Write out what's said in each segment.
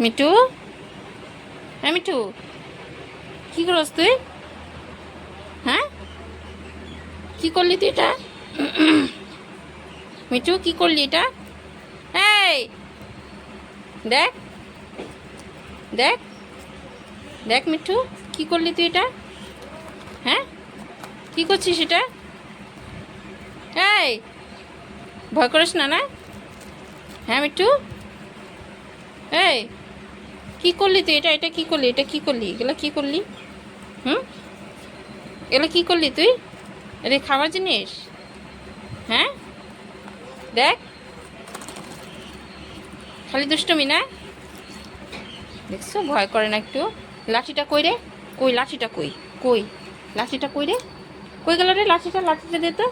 মিঠু? হ্যাঁ মিঠু? কি করস তুই? হ্যাঁ? কি করলি তুই এটা? মিঠু, কি করলি এটা? এই! দেখ। দেখ। দেখ, মিঠু, কি করলি তুই এটা? হ্যাঁ? কি করছিস এটা? এই! ভয় করিস না না? হ্যাঁ মিঠু? এই! কি করলি তুই? এটা এটা কি করলি? এটা কি করলি? এগুলো কি করলি? হুম? এগুলো কি করলি তুই? এটা খাবার জিনিস? হ্যাঁ? দেখ। খালি দুষ্টমি না? দেখছ? ভয় করে না একটু? লাঠিটা কই রে? কই লাঠিটা কই? কই? লাঠিটা কই রে? কই গেল রে লাঠিটা? লাঠিটা দে তো।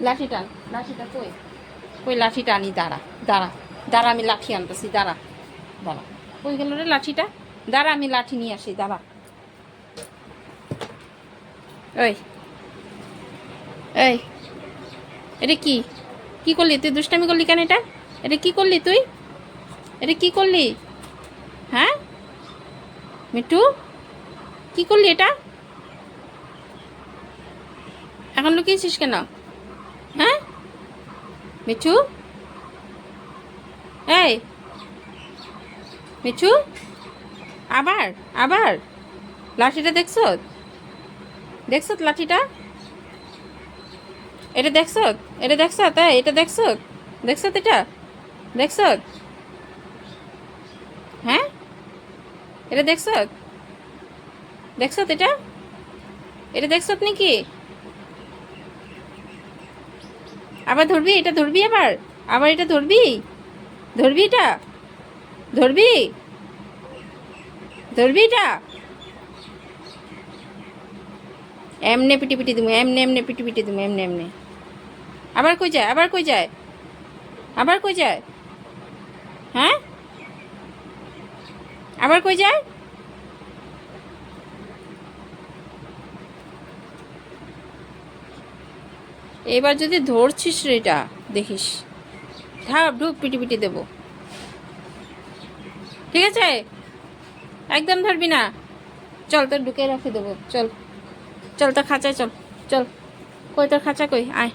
লাঠিটা লাঠিটা কই? কই লাঠিটা আনি? দাঁড়া দাঁড়া। দাঁড়া, আমি লাঠি আনতেছি। দাঁড়া দাঁড়া। কই গেল রে লাঠিটা। দাঁড়া, আমি লাঠি নিয়ে আসি, দাঁড়া। ওই এই, এটা কি? কি করলি? তুই দুষ্টামি করলি কেন এটা? এটা কি করলি তুই? এটা কি করলি? হ্যাঁ? মিটু কি করলি এটা? এখন লুকিয়েছিস কেন? হ্যাঁ? মিঠু এই মিঠু? আবার আবার। লাঠিটা দেখছ দেখছ লাঠিটা? এটা দেখছ এটা দেখছ তাই এটা দেখছ দেখছ এটা? দেখছ হ্যাঁ? এটা দেখছ দেখছ এটা? এটা দেখছ নাকি? আবার ধরবি? এটা ধরবি আবার? আবার এটা ধরবি? ধরবি এটা? ধরবি? ধরবি এটা এমনে পিটি পিটি দিমু, এমনে এমনে পিটি পিটি দিমু, এমনে এমনে। আবার কই যায়, আবার কই যায়? আবার কই যায়? হ্যাঁ? আবার কই যায়? এবার যদি ধরছিস রে এটা, দেখিস। ঢাপ ঢুপ, পিটি পিটি দেবো। ঠিক আছে? একদম ধরবি না। চল তোর ঢুকে রেখে দেবো, চল। চল তোর খাঁচায়, চল চল। কই তোর খাঁচা কই? আয়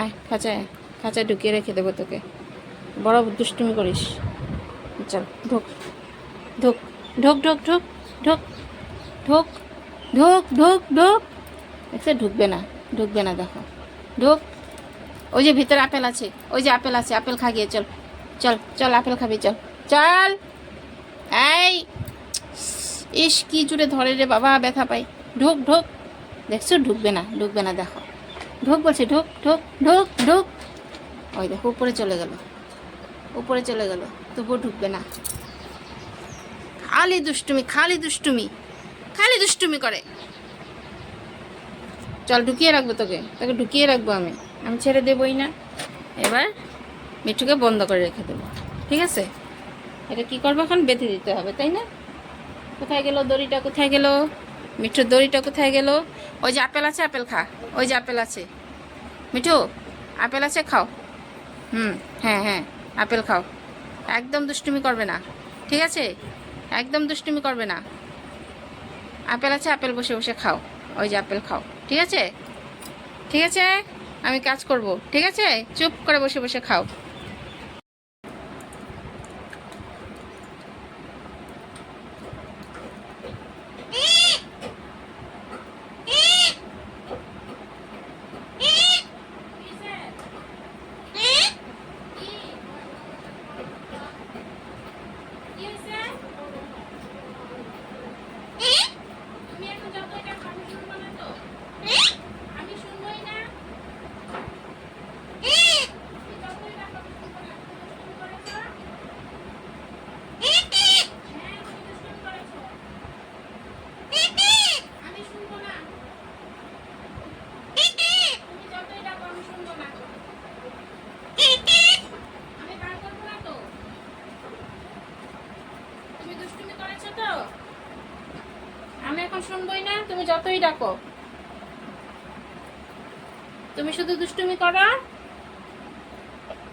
আয়, খাঁচায় খাঁচায় ঢুকিয়ে রেখে দেবো তোকে। বড় দুষ্টুমি করিস। চল, ঢোক ঢোক ঢোক ঢোক ঢোক ঢোক ঢোক ঢোক ঢোক ঢোক। দেখছে ঢুকবে না ঢুকবে না, দেখো। ঢোক, ওই যে ভিতরে আপেল আছে, ওই যে আপেল আছে, আপেল খা গিয়ে, চল চল চল, আপেল খাবি, চল চল। এই, ইস, কি জুড়ে ধরে রে বাবা, ব্যথা পাই। ঢোক ঢোক। দেখছ? ঢুকবে না ঢুকবে না, দেখো। ঢোক বলছে, ঢোক ঢোক ঢোক ঢোক। ওই দেখো, উপরে চলে গেল। উপরে চলে গেল, তবুও ঢুকবে না। খালি দুষ্টুমি খালি দুষ্টুমি খালি দুষ্টুমি করে। চল, ঢুকিয়ে রাখব তোকে। তোকে ঢুকিয়ে রাখব আমি। আমি ছেড়ে দেবই না। এবার মিঠুকে বন্ধ করে রেখে দেবো। ঠিক আছে? এটা কি করব এখন? বেঁধে দিতে হবে, তাই না? কোথায় গেল দড়িটা? কোথায় গেল? মিঠুর দড়িটা কোথায় গেল? ওই যে আপেল আছে, আপেল খা। ওই যে আপেল আছে। মিঠু, আপেল আছে খাও। হুম হ্যাঁ হ্যাঁ আপেল খাও। একদম দুষ্টুমি করবে না, ঠিক আছে? একদম দুষ্টুমি করবে না। আপেল আছে, আপেল বসে বসে খাও। ওই যে আপেল খাও, ঠিক আছে? ঠিক আছে? আমি কাজ করব, ঠিক আছে? চুপ করে বসে বসে খাও তুমি এখন যত এটা খাবে শুনব না তো আমি শুনবোই না তুমি যত এটা খাবে শুনব না। তুমি দুষ্টুমি করেছ? হ্যাঁ, তুমি দুষ্টুমি করেছ। আমি শুনব না। তুমি যতই ডাকো আমি শুনব না। আমি বার করব না তো। তুমি দুষ্টুমি করেছ তো আমি এখন শুনবই না তুমি যতই ডাকো। তুমি শুধু দুষ্টুমি করো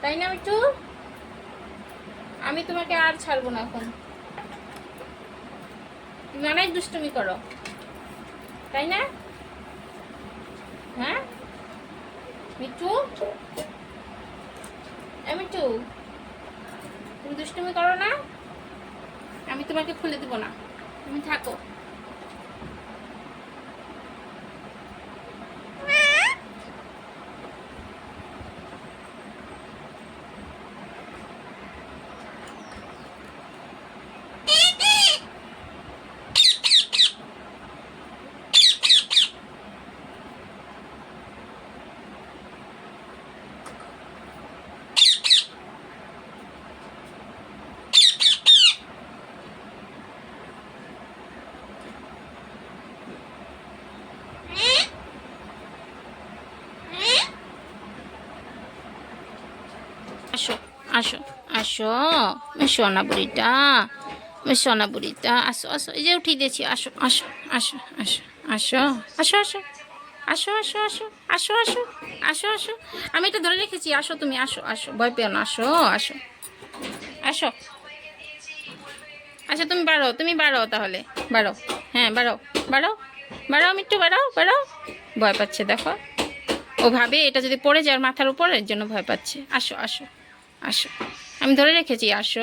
তাই না মিঠু? আমি তোমাকে আর ছাড়বো না এখন। তুমি অনেক দুষ্টুমি করো। তাই না? হ্যাঁ? মিঠু? মিঠু, তুমি দুষ্টুমি করো না? আমি তোমাকে খুলে দিব না। তুমি থাকো। আসো আসো সোনা বুড়িটা সোনা বুড়িটা আসো আসো এই যে উঠিয়ে দিয়েছি আসো আসো আসো আসো আসো আসো আসো আসো আসো আসো আসো আসো আসো আসো আমি এটা ধরে রেখেছি আসো তুমি আসো আসো ভয় পেও না আসো আসো আসো আচ্ছা তুমি বাড়ো তুমি বাড়ো তাহলে বাড়ো হ্যাঁ বাড়ো বাড়ো বাড়াও মিট্টু বাড়াও বাড়াও ভয় পাচ্ছে দেখো ও ভাবে এটা যদি পড়ে যায় মাথার উপর এর জন্য ভয় পাচ্ছে আসো আসো আসো। আমি ধরে রেখেছি, আসো।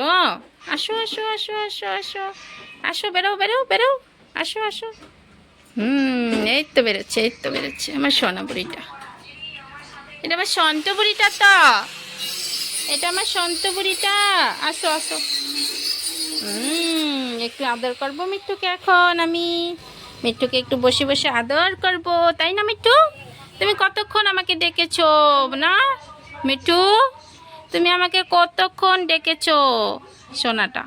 আসো আসো আসো আসো আসো। আসো বেরো বেরো বেরো আসো আসো। হুম, এই তো বেরোচ্ছে, এই তো বেরোচ্ছে। আমার সোনা বুড়িটা। এটা আমার সন্ত বুড়িটা তো। এটা আমার সন্ত বুড়িটা। আসো আসো। হুম, একটু আদর করব মিট্টুকে এখন আমি। মিট্টুকে একটু বসে বসে আদর করব। তাই না মিট্টু তুমি কতক্ষণ আমাকে ডেকেছো, না? মিট্টু তুমি আমাকে কতক্ষণ ডেকেছ? সোনাটা।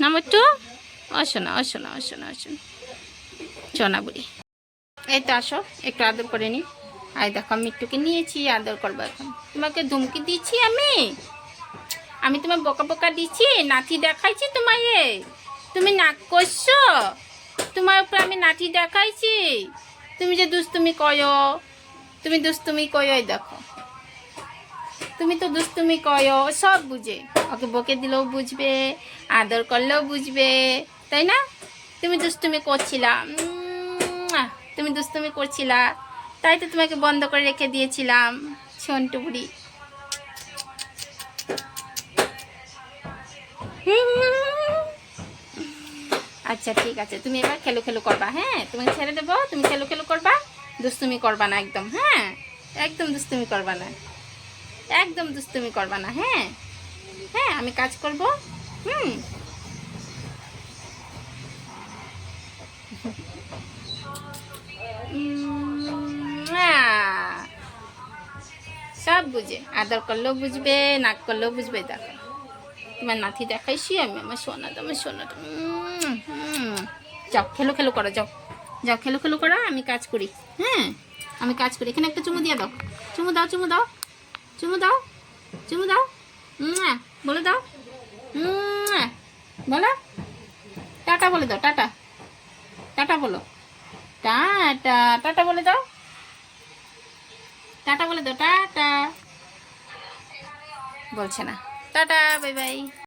না মিট্টু ও সোনা ও সোনা ও সোনা। বুড়ি। এই তো আসো, একটু আদর করে নি। আয় দেখো, আমি মিট্টুকে নিয়েছি, আদর করব এখন। তোমাকে ধুমকি দিচ্ছি আমি? আমি তোমার বোকা বোকা দিচ্ছি, নাতি দেখাইছি তোমায়? তুমি নাক করছ তোমার উপর আমি নাতি দেখাইছি? তুমি যে দুষ্টুমি কয়ো, তুমি দুষ্টুমি কয়ো দেখো। তুমি তো দুষ্টুমি কয়ো, সব বুঝে। ওকে বকে দিলেও বুঝবে, আদর করলেও বুঝবে, তাই না? তুমি দুষ্টুমি করছিলা তুমি দুষ্টুমি করছিলা, তাই তো তোমাকে বন্ধ করে রেখে দিয়েছিলাম, ছন্টু বুড়ি। আচ্ছা ঠিক আছে, তুমি এবার খেলো খেলো করবা হ্যাঁ? তুমি ছেড়ে দেবো, তুমি খেলো খেলো করবা, দুষ্টুমি করবা না একদম হ্যাঁ? একদম দুষ্টুমি করবা না। একদম দুষ্টুমি করবা না হ্যাঁ? হ্যাঁ আমি কাজ করব। হুম। সব বুঝে। আদর করলেও বুঝবে, নাক করলেও বুঝবে, দেখো। তোমার নাতি দেখাইছি, আমি আমার সোনা তোমার সোনা। যাও, খেলো খেলো করো, যাও। যাও, খেলো খেলো করো, আমি কাজ করি। হ্যাঁ আমি কাজ করি। এখানে একটা চুমু দিয়ে দাও। চুমু দাও চুমু দাও। চুমু দাও চুমু দাও। বলে দাও। বলো। টাটা বলে দাও, টাটা। টাটা বলো। টাটা টাটা বলে দাও। টাটা বলে দাও, টাটা। বলছে না। Tata, bye bye.